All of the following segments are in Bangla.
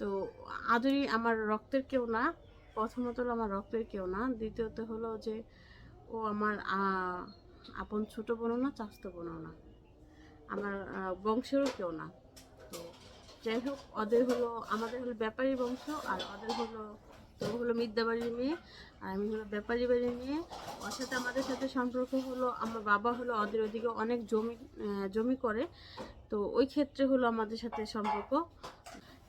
তো আদরি আমার রক্তের কেউ না, প্রথমত হলো আমার রক্তের কেউ না, দ্বিতীয়ত হলো যে ও আমার আপন ছোট বোনও না চাস্তো বোনও না। আমার বংশেরও কেউ না। তো যাই হোক, ওদের হলো, আমাদের হলো ব্যাপারী বংশ আর ওদের হলো, তো হলো মিদ্যাবাড়ির মেয়ে আর আমি হলো ব্যাপারী বাড়ির মেয়ে। ওর সাথে আমাদের সাথে সম্পর্ক হলো, আমার বাবা হলো ওদের ওদিকে অনেক জমি জমি করে। তো ওই ক্ষেত্রে হলো আমাদের সাথে সম্পর্ক।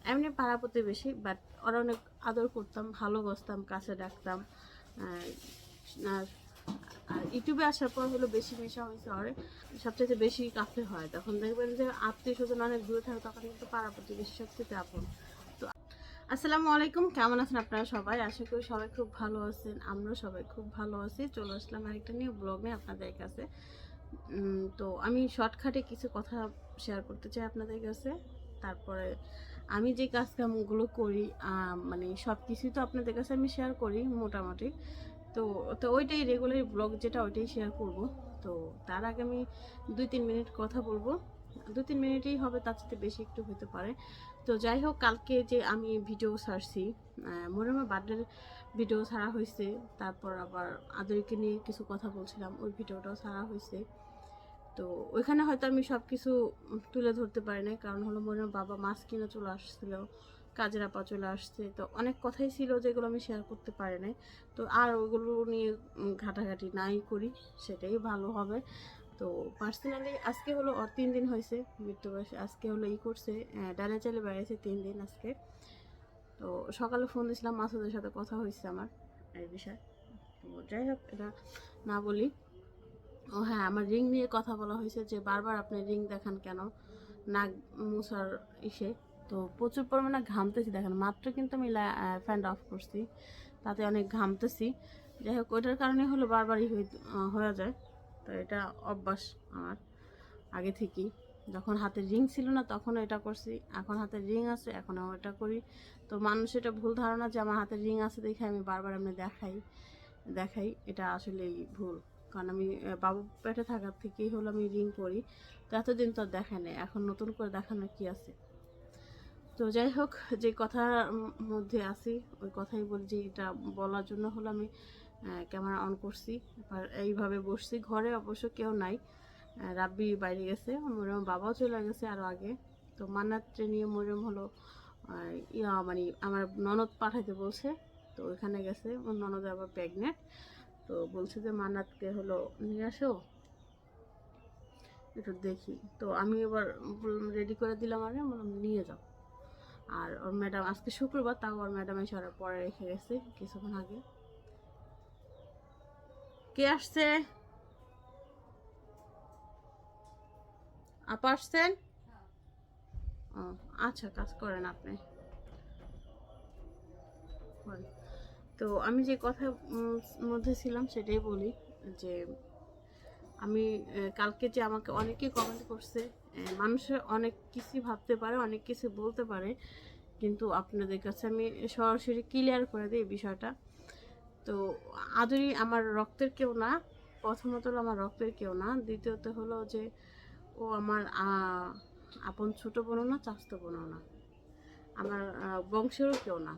এমনি পাড়া প্রতিবেশী বাট ওরা অনেক আদর করতাম, ভালোবাসতাম, কাছে ডাকতাম আর ইউটিউবে আসার পর হলো বেশি মেশা হয়েছে আর সবচেয়ে বেশি কাছে হয়। তখন দেখবেন যে আত্মীয় স্বজন অনেক দূরে থাকে, তখন কিন্তু পাড়া প্রতিবেশী সবচেয়ে আপন। তো, আসসালামু আলাইকুম, কেমন আছেন আপনারা সবাই? আশা করি সবাই খুব ভালো আছেন, আমরাও সবাই খুব ভালো আছি। চলে আসলাম আরেকটা ব্লগ নিয়ে আপনাদের কাছে। তো আমি শর্টকাটে কিছু কথা শেয়ার করতে চাই আপনাদের কাছে। তারপরে আমি যে কাজ কামগুলো করি মানে সব কিছুই তো আপনাদের কাছে আমি শেয়ার করি মোটামুটি। তো তো ওইটাই রেগুলার ব্লগ যেটা ওইটাই শেয়ার করব। তো তার আগে আমি দুই তিন মিনিট কথা বলব। দু তিন মিনিটেই হবে, তার সাথে বেশি একটু হতে পারে। তো যাই হোক, কালকে যে আমি ভিডিও ছাড়ছি মরিয়মের বার্থডের ভিডিও ছাড়া হয়েছে তারপর আবার আদরিকে নিয়ে কিছু কথা বলছিলাম, ওই ভিডিওটাও ছাড়া হয়েছে তো ওইখানে হয়তো আমি সব কিছু তুলে ধরতে পারি নাই। কারণ হলো মরিয়মের বাবা মাছ কিনে চলে আসছিল, কাজের আপা চলে আসছে। তো অনেক কথাই ছিল যেগুলো আমি শেয়ার করতে পারি নাই। তো আর ওগুলো নিয়ে ঘাটাঘাটি নাই করি, সেটাই ভালো হবে। তো পার্সোনালি আজকে হলো ওর তিন দিন হয়েছে, মৃত্যু বয়সে। আজকে হলো ই করছে ডানে চালে বেড়াইছে তিন দিন আজকে। তো সকালে ফোন দিয়েছিলাম, মাসুদের সাথে কথা হয়েছে আমার, এই বিষয়ে। তো যাই হোক, এটা না বলি। ও হ্যাঁ আমার রিং নিয়ে কথা বলা হয়েছে যে বারবার আপনি রিং দেখান কেন? নাক মুসার ইসে। তো প্রচুর পরিমাণে ঘামতেছি, দেখেন, মাত্র কিন্তু আমি ফ্যান অফ করছি। তাতে অনেক ঘামতেছি। যাই হোক, ওইটার কারণে হলো বারবারই হয়ে- যায়। তো এটা অভ্যাস আমার, আগে থেকেই। যখন হাতে রিং ছিল না, তখন এটা করছি। এখন হাতে রিং আছে এখন আমি এটা করি। তো মানুষ এটা ভুল ধারণা যে আমার হাতে রিং আছে দেখে আমি বারবার আমি দেখাই দেখাই। এটা আসলেই ভুল। কারণ আমি বাবু পেটে থাকার থেকেই হলো আমি রিং করি তো এতদিন তো দেখায় নাই, এখন নতুন করে দেখানোর কি আছে? তো যাই হোক, যে কথার মধ্যে আছি, ওই কথাই বলি যে এটা বলার জন্য হলো আমি ক্যামেরা অন করছি আর এইভাবে বসছি। ঘরে অবশ্য কেউ নাই রাব্বি বাইরে গেছে, মরিয়ম বাবাও চলে গেছে আরও আগে। তো মান্নাত্রে নিয়ে মরিয়ম হলো ইয়া মানে আমার ননদ পাঠাইতে বলছে, তো ওইখানে গেছে, ওর ননদ আবার প্রেগনেন্ট। তো বলছে যে, মান্নাতকে হলো নিয়ে আসো, একটু দেখি। তো আমি এবার রেডি করে দিলাম আরে বললাম, নিয়ে যাও। আর ওর ম্যাডাম, আজকে শুক্রবার, তাও ওর ম্যাডাম এসে ওরা পরে রেখে গেছে কিছুক্ষণ আগে। কে আসছে? আপা আসছেন? ও আচ্ছা কাজ করেন আপনি। করেন। তো আমি যে কথা মধ্যে ছিলাম সেটাই বলি যে আমি কালকে যে আমাকে অনেকে কমেন্ট করছে মানুষের অনেক কিছু ভাবতে পারে, অনেক কিছু বলতে পারে, কিন্তু আপনাদের কাছে আমি সরাসরি ক্লিয়ার করে দিই বিষয়টা। তো আদরি আমার রক্তের কেউ না, প্রথমত হলো আমার রক্তের কেউ না, দ্বিতীয়ত হলো যে ও আমার আপন ছোট বোনও না চাস্তো বোনও না। আমার বংশেরও কেউ না।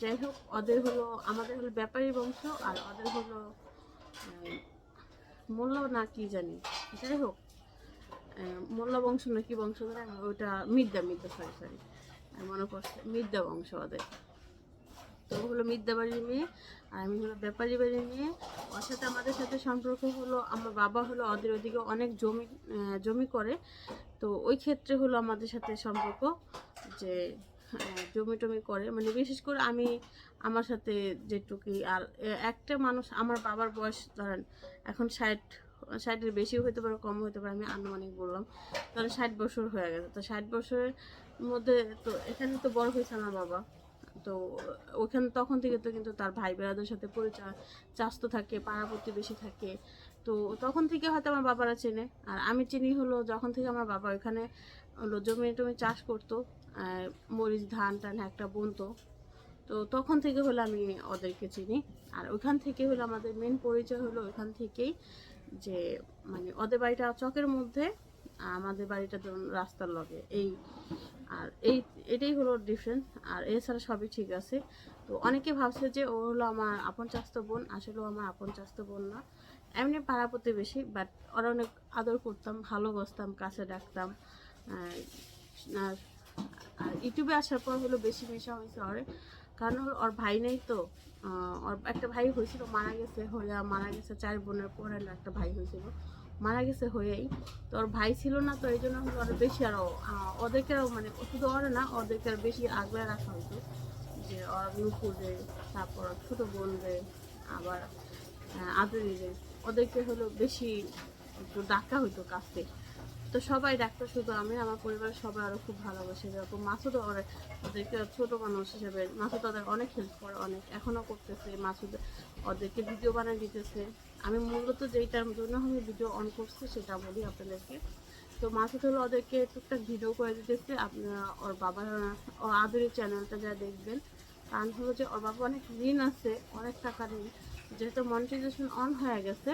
যাই হোক, ওদের হলো, আমাদের হলো ব্যাপারী বংশ আর ওদের হলো মোল্লা না কি জানি। যাই হোক মোল্লা বংশ না কি বংশ ধরে ওইটা মিদ্যা মিদ্যা সরি সরি মনে পড়ছে মিদ্যা বংশ ওদের। তো হলো মিদ্যা বাড়ির মেয়ে, আর আমি হলো ব্যাপারী বাড়ির মেয়ে। ওর সাথে আমাদের সাথে সম্পর্ক হলো, আমার বাবা হলো ওদের ওদিকে অনেক জমি জমি করে। তো ওই ক্ষেত্রে হলো আমাদের সাথে সম্পর্ক যে জমি টমি করে। মানে বিশেষ করে আমি আমার সাথে যেটুকুই আর একটা মানুষ আমার বাবার বয়স ধরেন এখন ষাট, ষাটের বেশি হতে পারে, কম হতে পারে, আমি আনুমানিক বললাম। তাহলে ষাট বছর হয়ে গেছে। তো ষাট বছরের মধ্যে তো এখানে তো বড় হয়েছে আমার বাবা। তো ওখানে, তখন থেকে তো কিন্তু তার ভাই বেড়াদের সাথে পরিচয় চাস্ত থাকে পাড়া প্রতিবেশী থাকে। তো তখন থেকে হয়তো আমার বাবারা চেনে। আর আমি চিনি হলো যখন থেকে আমার বাবা ওখানে হলো জমি টমি চাষ করতো। মরিচ, ধান টান একটা বুনতো। তো তখন থেকে হলো আমি ওদেরকে চিনি। আর ওইখান থেকে হলো আমাদের মেন পরিচয় হলো ওইখান থেকেই যে মানে ওদের বাড়িটা চকের মধ্যে আমাদের বাড়িটা রাস্তার লগে। এই, আর এই, এটাই হলো ডিফারেন্স আর এছাড়া সবই ঠিক আছে। তো অনেকে ভাবছে যে, ও হলো আমার আপন চাস্তো বোন। আসলে ও আমার আপন চাস্তো বোন না। এমনি পাড়া প্রতিবেশী বাট ওরা অনেক আদর করতাম, ভালোবাসতাম, কাছে ডাকতাম আর আর ইউটিউবে আসার পর হলো বেশি মেশা হয়েছে ওর। কারণ হলো ওর ভাই নেই তো ওর একটা ভাই হয়েছিল, মারা গেছে হইয়া মারা গেছে চার বোনের পর একটা ভাই হয়েছিল, মারা গেছে হয়েই। তো ওর ভাই ছিল না, তো এই জন্য হলো আরও বেশি আরও ওদেরকে মানে শুধু ওর না, ওদেরকে আর বেশি আগলে রাখা হতো যে ওর নুপুরে তারপর ছোট বোনরে আবার আদরিরে ওদেরকে হলো বেশি একটু ডাকা হইতো কাছে তো সবাই ডাক্তার শুধু আমি, আমার পরিবারের সবাই আরও খুব ভালোবাসে যেরকম মাসুদ ওরে ওদেরকে ছোট মানুষ হিসেবে মাসুদ ওদের অনেক হেল্প করে, অনেক, এখনও করতেছে মাসুদ ওদেরকে ভিডিও বানিয়ে দিতেছে। আমি মূলত যেইটার জন্য আমি ভিডিও অন করছি সেটা বলি আপনাদেরকে। তো মাসুদ হলো ওদেরকে টুকটাক ভিডিও করে দিতেছে আপনারা ওর বাবার, ও আদুরি চ্যানেলটা যা দেখবেন কারণ হলো যে ওর বাবা অনেক ঋণ আছে, অনেক টাকা ঋণ, যেহেতু মনিটাইজেশন অন হয়ে গেছে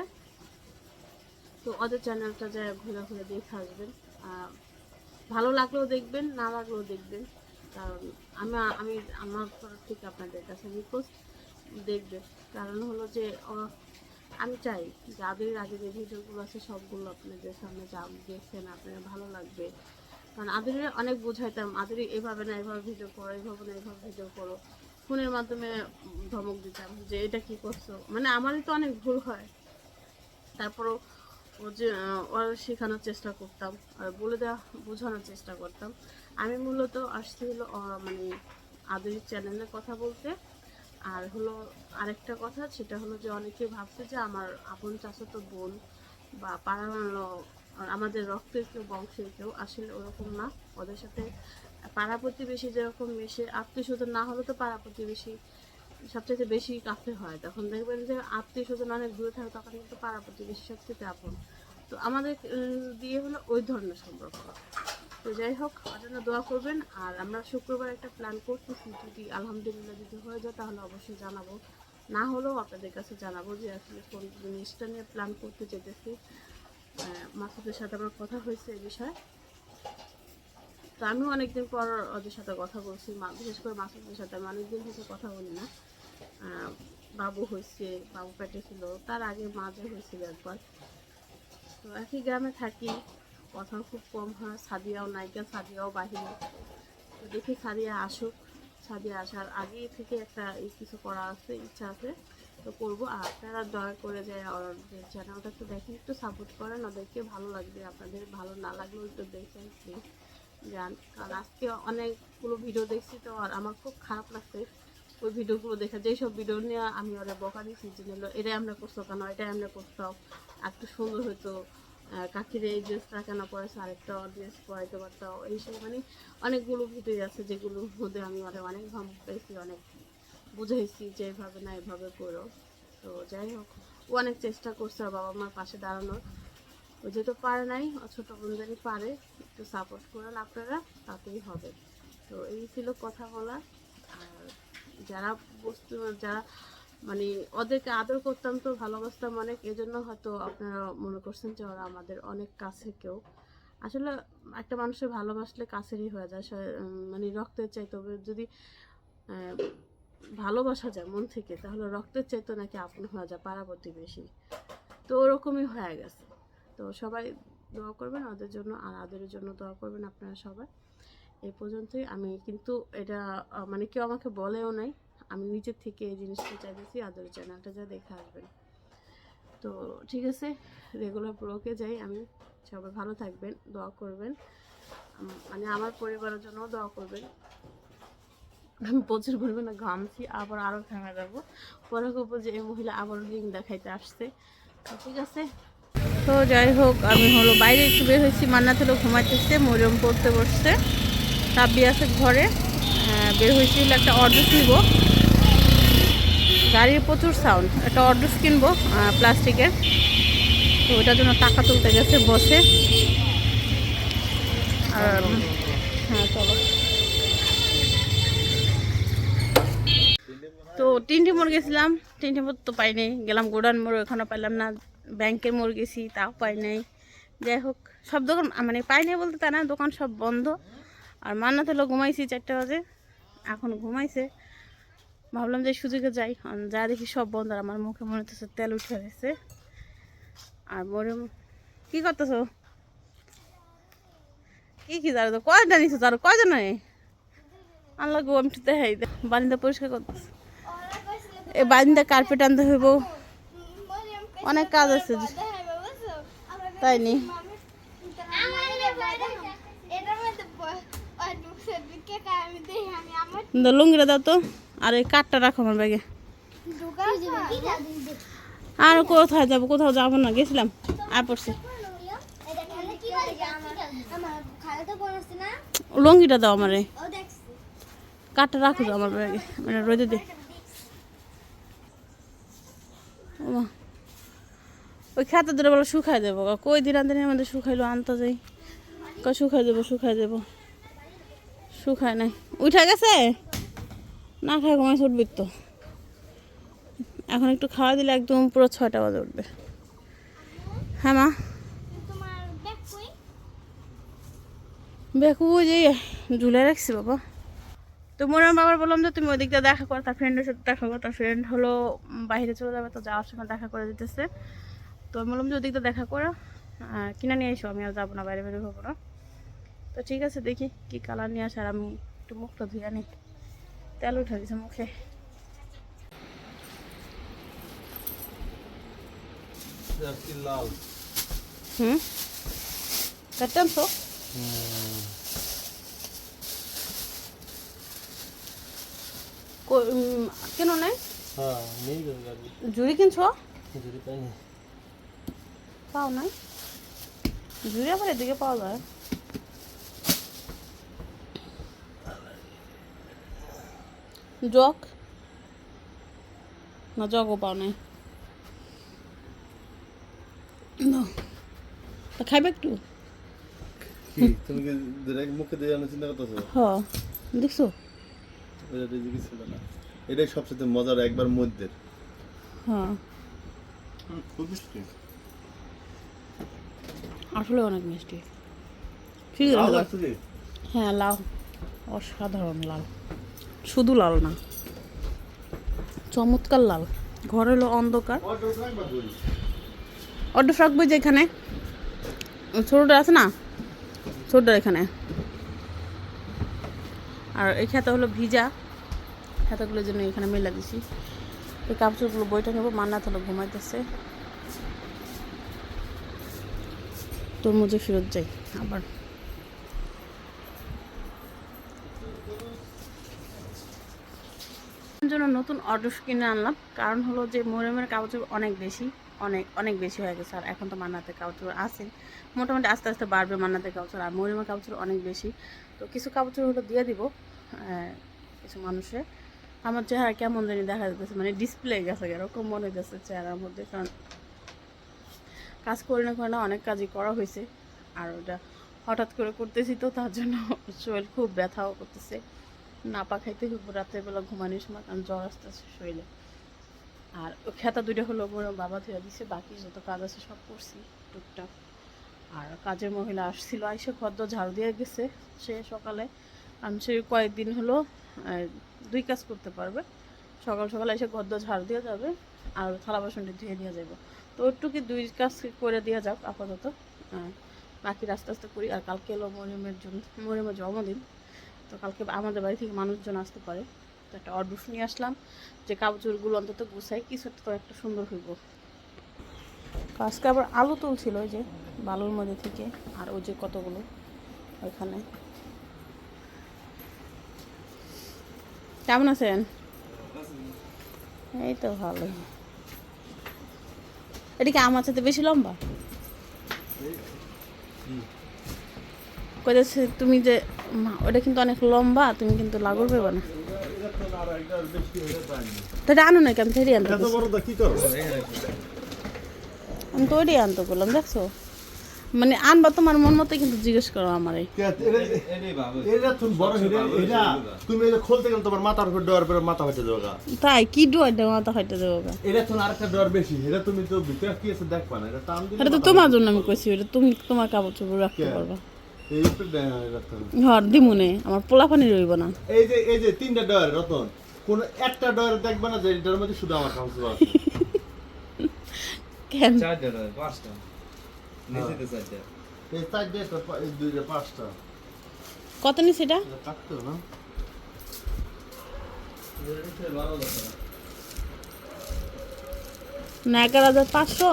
তো ওদের চ্যানেলটা যা ঘুরে ঘুরে দেখে আসবেন। ভালো লাগলেও দেখবেন, না লাগলেও দেখবেন। কারণ আমি আমি, আমার তরফ থেকে আপনাদের কাছে রিকোয়েস্ট দেখবেন কারণ হলো যে আমি চাই যাদের আগে যে ভিডিওগুলো আছে সবগুলো আপনাদের সামনে যা দেখছেন আপনার ভালো লাগবে। কারণ আদের অনেক বোঝাইতাম, আদের এভাবে না, এভাবে ভিডিও করো, এভাবে না, এভাবে ভিডিও করো। ফোনের মাধ্যমে ধমক দিতাম যে, এটা কি করছ? মানে আমারই তো অনেক ভুল হয়। তারপরও ও যে ওর শেখানোর চেষ্টা করতাম আর বলে দেওয়া, বোঝানোর চেষ্টা করতাম। আমি মূলত আসছি হলো মানে আদরি চ্যানেলের কথা বলতে। আর হলো আরেকটা কথা, সেটা হলো যে অনেকে ভাবছে যে আমার আপন চাচাতো বোন বা পাড়ার আমাদের রক্তের কেউ, বংশের কেউ আসলে ওরকম না। ওদের সাথে পাড়া প্রতিবেশী যেরকম মেশে আত্মীয় স্বজন না হলে তো পাড়া প্রতিবেশী সবচেয়ে বেশি কাছে হয়। তখন দেখবেন যে আত্মীয় স্বজন অনেক দূরে থাকে, তখন কিন্তু পাড়া প্রতিবেশী সবচেয়ে আপন তো আমাদের দিয়ে হলো ওই ধরনের সম্পর্ক। তো যাই হোক ওর জন্য দোয়া করবেন। আর আমরা শুক্রবার একটা প্ল্যান করতেছি যদি আলহামদুলিল্লাহ যদি হয়ে যায়, তাহলে অবশ্যই জানাব। না হলেও আপনাদের কাছে জানাব যে আসলে কোন জিনিসটা নিয়ে প্ল্যান করতে যেতেছি মাসুদের সাথে আমার কথা হয়েছে এ বিষয়ে। তো আমিও অনেকদিন পর ওদের সাথে কথা বলছি বিশেষ করে মাসুদের সাথে আমি অনেকদিন থেকে কথা বলি না। বাবু হয়েছে, বাবু পেটে ছিল, তার আগে মাঝে হয়েছিল একবার। তো একই গ্রামে থাকি কথা খুব কম হয়, সাদিয়াও নায়িকা সাদিয়াও বাহিরে। তো দেখি সাদিয়া আসুক। সাদিয়া আসার আগে থেকে একটা কিছু করা আছে, ইচ্ছা আছে। তো করব। আপনারা দয়া করে যে ওর যে চ্যানেলটা একটু দেখেন একটু সাপোর্ট করেন, ওদেরকে ভালো লাগবে। আপনাদের ভালো না লাগলেও একটু দেখেন প্লিজ যান কারণ আজকে অনেকগুলো ভিডিও দেখছি তো, আর আমার খুব খারাপ লাগছে। ওই ভিডিওগুলো দেখে যেসব ভিডিও নিয়ে আমি ওরা বকা দিচ্ছি যে নিল, এটাই আমরা করছ কেন? এটাই আমরা করতাম একটু সুন্দর হতো কাকির এই ড্রেসটা কেন পরেছে? আরেকটা ড্রেস পরাইতে পারতাম এইসব মানে অনেকগুলো ভিডিও আছে যেগুলোর মধ্যে আমি ওরা অনেক ভাব পেয়েছি, অনেক বুঝাইছি যে এভাবে না এভাবে করো। তো যাই হোক, ও অনেক চেষ্টা করছে বাবা মার পাশে দাঁড়ানোর। ও যেহেতু পারে নাই ছোটো বোনদেরই পারে, একটু সাপোর্ট করেন আপনারা, তাতেই হবে। তো এই ছিল কথা বলা যারা বস্তু যারা মানে ওদেরকে আদর করতাম তো, ভালোবাসতাম অনেক, এজন্য হয়তো আপনারা মনে করছেন যে ওরা আমাদের অনেক কাছে কেউ। আসলে একটা মানুষের ভালোবাসলে কাছেরই হয়ে যায়। মানে রক্তের চাই তবে যদি ভালোবাসা যায় মন থেকে, তাহলে রক্তের চাইতে নাকি আপন হয়ে যায় পাড়া প্রতিবেশী তো ওরকমই হয়ে গেছে। তো সবাই দোয়া করবেন, ওদের জন্য আর আদরের জন্য দোয়া করবেন আপনারা সবাই। এই পর্যন্তই। আমি কিন্তু এটা মানে কেউ আমাকে বলেও নাই। আমি নিজের থেকে এই জিনিসটা চাইতেছি আদরের চ্যানেলটা যা দেখে আসবেন তো ঠিক আছে রেগুলার ব্লগে যাই আমি। সবাই ভালো থাকবেন, দোয়া করবেন। মানে আমার পরিবারের জন্য দোয়া করবেন। আমি প্রচুর পরিমাণে ঘামছি, আবার আরও ঘামে যাব। পরে করব যে এই মহিলা আবার রিং দেখাইতে আসছে। ঠিক আছে। তো যাই হোক, আমি হলো বাইরে একটু বের হয়েছি, মান্নাত হলো ঘুমাইতেছে, মরিয়ম পড়তে বসছে। আছে ঘরে। বের হয়েছিল একটা অর্ডার নিব গাড়ির প্রচুর সাউন্ড একটা অর্ডার কিনবো প্লাস্টিকের। তো ওটার জন্য টাকা তুলতে গেছে বসে। আর হ্যাঁ চলো। তো তিনটে মোড় গেছিলাম তিনটে মোড় তো পাই নাই। গেলাম গোডান মোড় ওখানে পাইলাম না। ব্যাংকের মোড় গেছি তাও পাই নাই। যাই হোক, সব দোকান মানে পাইনি বলতে তা না, দোকান সব বন্ধ। আর মান্নাত হলো ঘুমাইছি চারটে বাজে এখন ঘুমাইছে। ভাবলাম যে সুযোগে যাই যা দেখি সব বন্ধ আর আমার মুখে মনে হচ্ছে তেল উঠে গেছে। আর মরে কি করতেছো? কি কি জানো কয়টা নিছো তার কয়জন আল্লাহ গো আমি দেখাই বারিন্দা পরিষ্কার করতেছে। এ বারিন্দা কার্পেট আনতে হইব। অনেক কাজ আছে। তাই নি? লুঙ্গিটা দাও তো। আর এই কাঠটা রাখো আমার ব্যাগে। আর কোথায় যাব? কোথাও যাব না, গেছিলাম। আর পড়ছি। লুঙ্গিটা দাও আমারে। কাঠটা রাখো আমার ব্যাগে। মানে রোদে দে। ওই খাতে ধরে বলে শুকাই দেবো। কই দিন মধ্যে শুকাইলো, আনতে যাই। কই শুকাই দেবো শুকাই দেবো। শুকায় নাই। উঠা গেছে? না খায় ঘুমাই উঠবি তো। এখন একটু খাওয়া দিলে একদম পুরো ছয়টা বাজে উঠবে। হ্যাঁ মা? বেকু যে ঝুলে রাখছি বাবা। তো মনে বাবার বললাম যে তুমি ওই দিকটা দেখা করো, তার ফ্রেন্ডের সাথে দেখা করো। তার ফ্রেন্ড হলো বাইরে চলে যাবে, তো যাওয়ার সময় দেখা করে দিতেছে। তো আমি বললাম যে ওই দিকটা দেখা করো। কিনে নিয়ে এসো, আমি আর যাব না, বাইরে বেরো হব না। তো ঠিক আছে দেখি কি কালার নিয়ে আসে আর আমি একটু মুখটা ধুয়ে আনি তেল উঠে দিছে মুখে। লাল। হুম? কাটতে আনছো কই- কেন নাই? হ্যাঁ জুড়ি কিনছো? পাও নাই। জুড়ি আবার এদিকে পাওয়া যায়। জগ? না জগও পাও নাই। খাইবে একটু? মুখে দিয়ে আনার চিন্তা করতেছো? হ। দেখছ? এটাই সবচেয়ে মজার একবার মধ্যে হ্যাঁ খুব আসলে অনেক মিষ্টি। ঠিক আছে হ্যাঁ লাল। অসাধারণ লাল। শুধু লাল না। চমৎকার লাল। ঘর হলো অন্ধকার। অর্ডার ফ্রক বই যে এখানে। ছোটোটা আছে না? ছোটটা এখানে। আর এই খাতা হলো ভিজা। খাতাগুলোর জন্য এখানে মেলা দিছি। এই কাপড়গুলো বইটা নেব। মান্নাত হলো ঘুমাইতেছে। তোর মধ্যে ফেরত যাই আবার এর জন্য নতুন অর্ডার কিনে আনলাম। কারণ হলো যে মরিয়মের কাপড় অনেক বেশি অনেক অনেক বেশি হয়ে গেছে। আর এখন তো মান্নাতে কাপড় আছে। মোটামুটি আস্তে আস্তে বাড়বে মান্নাতে কাপড় আর মরিয়মের কাপড় অনেক বেশি। তো কিছু কাপড় হলো দিয়ে দিব আহ, কিছু মানুষে আমার চেহারা কেমন জানি দেখা যাচ্ছে মানে ডিসপ্লে গেছে এরকম মনে হচ্ছে চেহারার মধ্যে। কারণ কাজ করি না করে না অনেক কাজই করা হয়েছে আর ওটা হঠাৎ করে করতেছি তো তার জন্য শরীর খুব ব্যথাও করতেছে। নাপা খাইতে রাতের বেলা ঘুমানোর সময়, কারণ জ্বর আসতেছে শরীরে। আর খেতা দুইটা হলো বাবা ধুয়ে দিছে, বাকি যত কাজ আছে সব করছি, টুকটাক। আর কাজের মহিলা আসছিল, আইসে খদ্দ ঝাড়ু দিয়ে গেছে, সে সকালে আমি সে কয়েকদিন হলো দুই কাজ করতে পারবে। সকাল সকালে এসে গদ্দ ঝাড়ু দিয়ে যাবে, আর থালা বাসনটি ধুয়ে নিয়ে যাব। তো ওইটুকু দুই কাজ করে দিয়ে যাক, আপাতত। বাকি আস্তে আস্তে করি, আর কালকে এলো মরিয়মের জন্য, মরিয়মের জন্মদিন। তো কালকে আমাদের বাড়ি থেকে মানুষজন আসতে পারে। তো একটা অর্ডার নিয়ে আসলাম যে কাপড়গুলো অন্তত গুছাই কিছু তো একটা সুন্দর হইব। তো আজকে আবার আলু তুলছিল ওই যে বালুর মধ্যে থেকে আর ওই যে কতগুলো ওইখানে। কেমন আছেন? এই তো ভালো ভালোই এদিকে আমার সাথে বেশি লম্বা? কইতেছে তুমি যে মা, ওটা কিন্তু অনেক লম্বা তুমি কিন্তু লাগর পেবে না। তো এটা আনো নাকি আমি থেরি আনতে আমি তো ওইটাই আনতে বললাম দেখছ? মানে আনবা তোমার মন মতো কিন্তু জিজ্ঞেস করো আমারে। তাই কি ডুয়ার দেওয়া মাথা ফাইতে দেবো এটা তো না তোমার জন্য আমি কইছি এটা তুমি তোমার কাপড় চোপড় রাখতে? পারবা। না। ঘর দিমুনে আমার পোলা পানি রইব না। এই যে এই যে তিনটা ডর রতন। কোন একটা ডর দেখবা না যে এটার মধ্যে শুধু আমার কাউন্সিল আছে কেন? চারটা নয় পাঁচটা। নিচে তো চারটা। এই চারটে এই দুইটা পাঁচটা। কত নিস এটা? এটা না? না এগারো হাজার পাঁচশো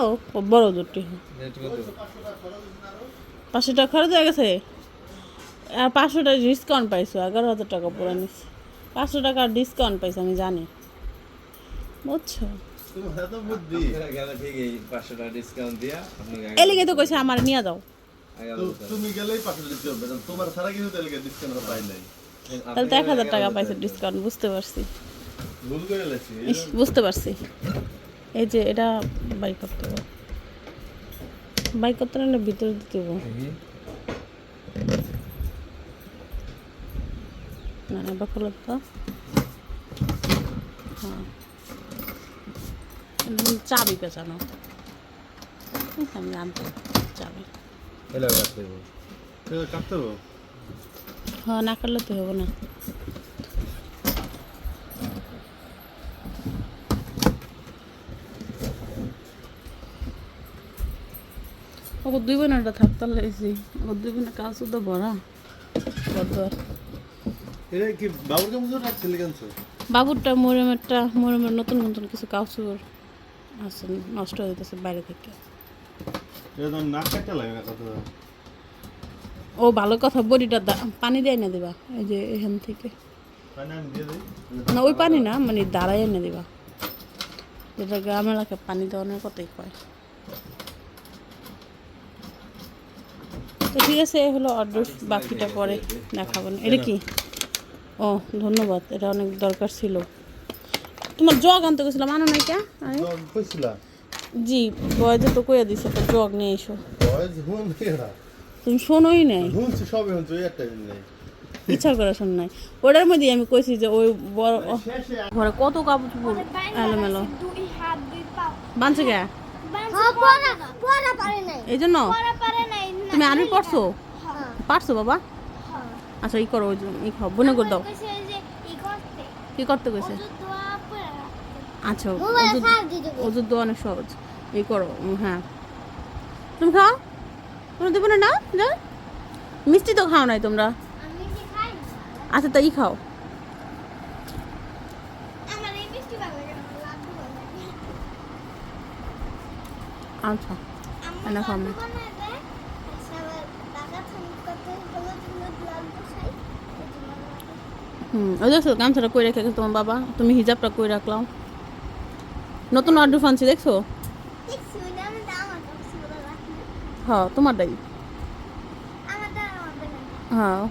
বড় কত? পাঁচশো টাকা খরচ হয়ে গেছে? আর পাঁচশো টাকা ডিসকাউন্ট পাইছো এগারো হাজার টাকা পুরো নিস পাঁচশো টাকার ডিসকাউন্ট পাইছো আমি জানি। বুঝছ? এলিগে তো কইছে আমার নিয়ে যাও তুমি গেলেই পাঁচশো ডিসকাউন্ট পেতাম তোমার ছাড়া কিছু তাহলে ডিসকাউন্ট পাই নাই। তাহলে তো এক হাজার টাকা পাইছে ডিসকাউন্ট বুঝতে পারছি। বুঝতে পারছি। এই যে এটা বাই করতে হবে। বাই করতে না ভিতরে দিতে হবে না বা খোলো তো। হ্যাঁ। চাবি পেঁচানো আমি জানতাম চাবি। হ্যাঁ না কাটলে তো হবে না। ওকে দুই বোনটা থাকতে লাগছি। ওকে দুই বোনের কাজ শুধু ভরা। বদর বাবুরটা মরিয়মেরটা মরিয়মের নতুন নতুন কিছু কাউচুর আছে নষ্ট হয়ে যেতেছে বাইরে থেকে। ও ভালো কথা বডিটা পানি দেয় না দিবা এই যে এখান থেকে। না ওই পানি না মানে দাঁড়াই এনে দিবা। যেটা গ্রাম এলাকায় পানি দেওয়ানোর কথাই কয়। তো ঠিক আছে এই হলো অর্ডার বাকিটা পরে দেখাবো। না এটা কি? ও ধন্যবাদ এটা অনেক দরকার ছিল। তোমার জগ আনতে গেছিলাম আনো নাই কে? জি বয়সে তো কইয়া দিছে একটা জগ নিয়ে এসো। বয়স হুন এরা? তুমি শোনোই নাই? হুনছি সবই হুনছি ওই একটা দিন ইচ্ছা করে শোন নাই। ওটার মধ্যে আমি কইছি যে ওই বড় ও, ঘরে কত কাপড় চোপড় এলোমেলো। বানছে কে? হ্যাঁ, এই জন্য তুমি আরবি পড়ছো পারছ বাবা? আচ্ছা ই করো ই খাও, বনে করে দাও। কি করতে পড়া আচ্ছা চার্জ দিয়ে অনেক সহজ। ই করো হ্যাঁ। তুমি খাও? তুমি দেবো না না? মিষ্টি তো খাও নাই তোমরা? আচ্ছা তাই খাও। আচ্ছা খাও লাড্ডু না। বানায় দেয় সবার টাকা থাম করতে হলুদ হলুদ লাড্ডু খাই এই জন্য লাড্ডু। হুম ওই দেখছ গামছাটা কই রেখে গেছো তোমার বাবা। তুমি হিজাবটা কই রাখলাম নতুন অর্ডার ফানছি দেখছ? হ্যাঁ তোমারটাই হ্যাঁ।